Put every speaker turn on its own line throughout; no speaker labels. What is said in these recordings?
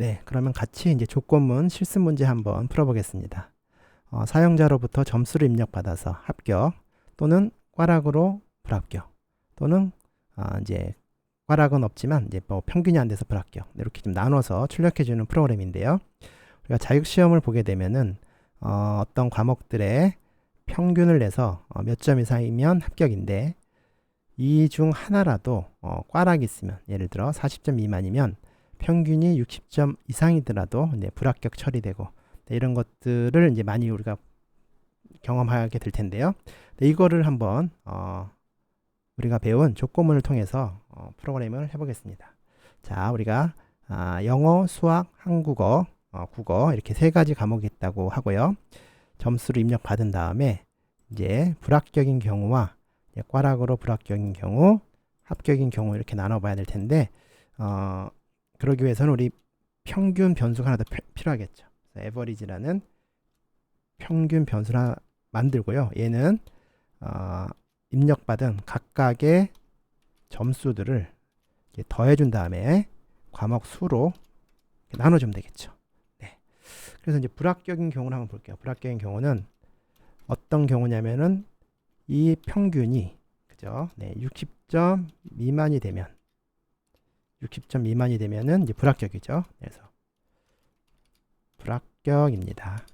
네, 그러면 같이 이제 조건문 실습 문제 한번 풀어보겠습니다. 어, 사용자로부터 점수를 입력받아서 합격 또는 꽈락으로 불합격 또는 아, 이제 꽈락은 없지만 이제 뭐 평균이 안 돼서 불합격 이렇게 좀 나눠서 출력해주는 프로그램인데요. 우리가 자격 시험을 보게 되면은 어, 어떤 과목들의 평균을 내서 어, 몇점 이상이면 합격인데 이 중 하나라도 어, 꽈락이 있으면 예를 들어 40점 미만이면 평균이 60점 이상이더라도 네, 불합격 처리되고 네, 이런 것들을 이제 많이 우리가 경험하게 될 텐데요. 네, 이거를 한번 어, 우리가 배운 조건문을 통해서 어, 프로그램을 해보겠습니다. 자, 우리가 아, 영어, 수학, 한국어, 어, 국어 이렇게 세 가지 과목이 있다고 하고요. 점수를 입력 받은 다음에 이제 불합격인 경우와 이제 꽈락으로 불합격인 경우, 합격인 경우 이렇게 나눠봐야 될 텐데 어, 그러기 위해서는 우리 평균 변수가 하나 더 피- 필요하겠죠. 에버리지라는 평균 변수를 하나 만들고요. 얘는 어, 입력받은 각각의 점수들을 더해준 다음에 과목 수로 나눠주면 되겠죠. 네. 그래서 이제 불합격인 경우를 한번 볼게요. 불합격인 경우는 어떤 경우냐면은 이 평균이 그죠? 네, 60점 미만이 되면 60점 미만이 되면은 이제 불합격이죠. 그래서 불합격입니다.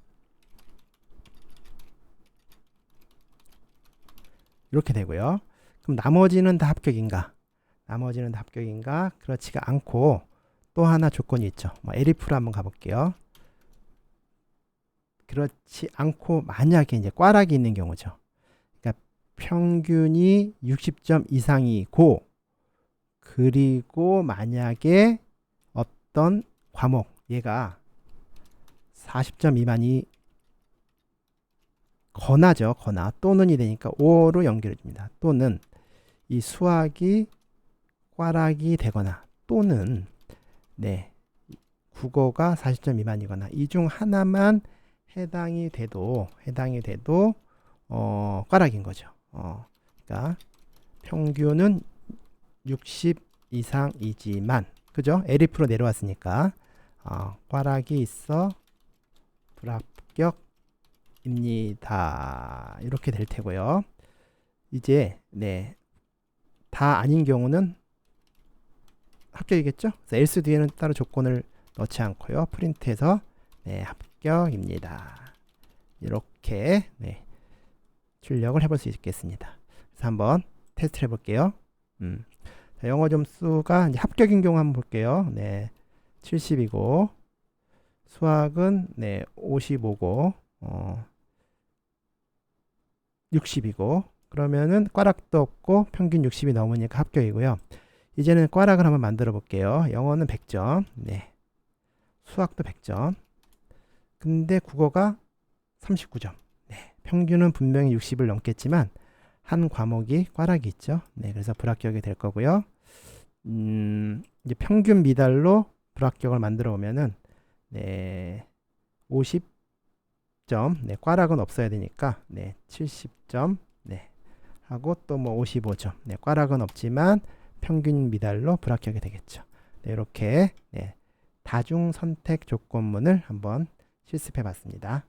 이렇게 되고요. 그럼 나머지는 다 합격인가? 나머지는 다 합격인가? 그렇지가 않고 또 하나 조건이 있죠. 뭐 에리프로 한번 가볼게요. 그렇지 않고 만약에 이제 꽈락이 있는 경우죠. 그러니까 평균이 60점 이상이고 그리고 만약에 어떤 과목 얘가 40점 미만이 거나죠. 거나 또는이 되니까 5로 연결해 줍니다. 또는 이 수학이 꽈락이 되거나 또는 네 국어가 40점 미만이거나 이 중 하나만 해당이 돼도 해당이 돼도 어 꽈락인 거죠. 어 그러니까 평균은 60 이상이지만 그죠? 에리프로 내려왔으니까 어, 꽈락이 있어 불합격입니다. 이렇게 될 테고요. 이제 네. 다 아닌 경우는 합격이겠죠? 그래서 else 뒤에는 따로 조건을 넣지 않고요. 프린트해서 네, 합격입니다. 이렇게 네, 출력을 해볼 수 있겠습니다. 그래서 한번 테스트를 해볼게요. 음. 자, 영어 점수가 합격인 경우 한번 볼게요. 네, 70이고 수학은 네 55고 어, 60이고 그러면은 꽈락도 없고 평균 60이 넘으니까 합격이고요. 이제는 꽈락을 한번 만들어 볼게요. 영어는 100점. 네. 수학도 100점. 근데 국어가 39점. 네. 평균은 분명히 60을 넘겠지만 한 과목이 꽈락이 있죠. 네. 그래서 불합격이 될 거고요. 음, 이제 평균 미달로 불합격을 만들어 오면은 네. 50점. 네. 꽈락은 없어야 되니까 네. 70점. 네. 하고 또 뭐 55점. 네. 꽈락은 없지만 평균 미달로 불합격이 되겠죠. 네, 이렇게 네, 다중 선택 조건문을 한번 실습해 봤습니다.